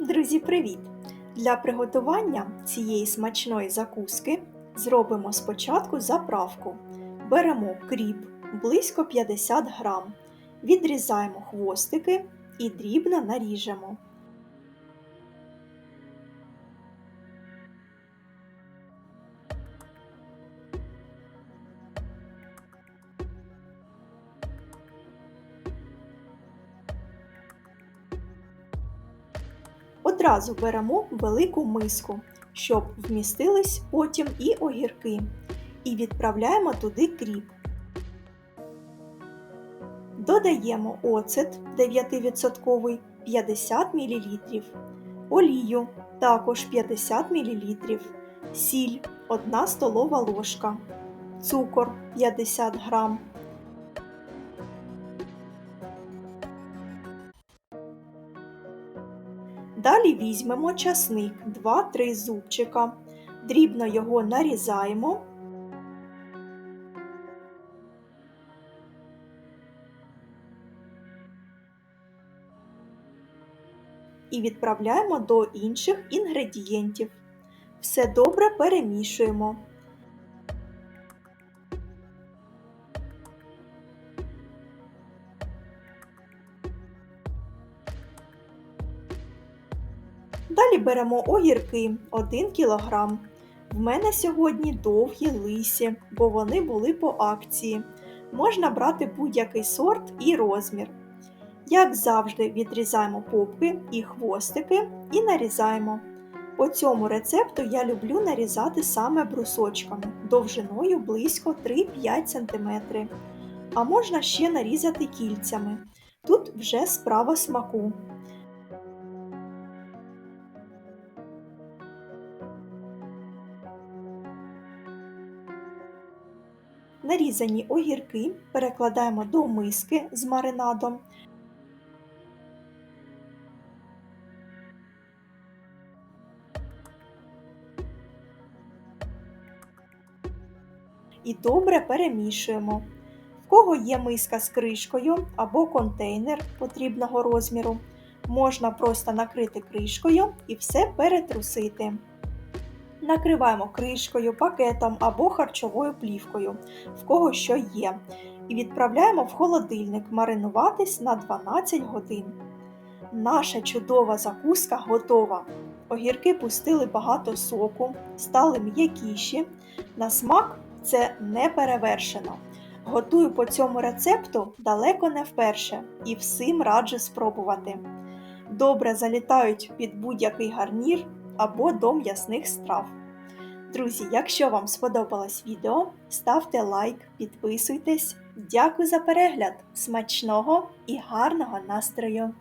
Друзі, привіт! Для приготування цієї смачної закуски зробимо спочатку заправку. Беремо кріп близько 50 грам, відрізаємо хвостики і дрібно наріжемо. Одразу беремо велику миску, щоб вмістились потім і огірки. І відправляємо туди кріп. Додаємо оцет 9% 50 мл, олію також 50 мл, сіль 1 столова ложка, цукор 50 грам. Далі візьмемо часник 2-3 зубчика, дрібно його нарізаємо. І відправляємо до інших інгредієнтів. Все добре перемішуємо. Далі беремо огірки 1 кг. В мене сьогодні довгі лисі, бо вони були по акції. Можна брати будь-який сорт і розмір. Як завжди, відрізаємо попки і хвостики і нарізаємо. По цьому рецепту я люблю нарізати саме брусочками довжиною близько 3-5 см. А можна ще нарізати кільцями. Тут вже справа смаку. Нарізані огірки перекладаємо до миски з маринадом. І добре перемішуємо. В кого є миска з кришкою або контейнер потрібного розміру, можна просто накрити кришкою і все перетрусити. Накриваємо кришкою, пакетом або харчовою плівкою, в кого що є, і відправляємо в холодильник маринуватись на 12 годин. Наша чудова закуска готова. Огірки пустили багато соку, стали м'якіші. На смак це не перевершено. Готую по цьому рецепту далеко не вперше і всім раджу спробувати. Добре залітають під будь-який гарнір або до м'ясних страв. Друзі, якщо вам сподобалось відео, ставте лайк, підписуйтесь. Дякую за перегляд! Смачного і гарного настрою!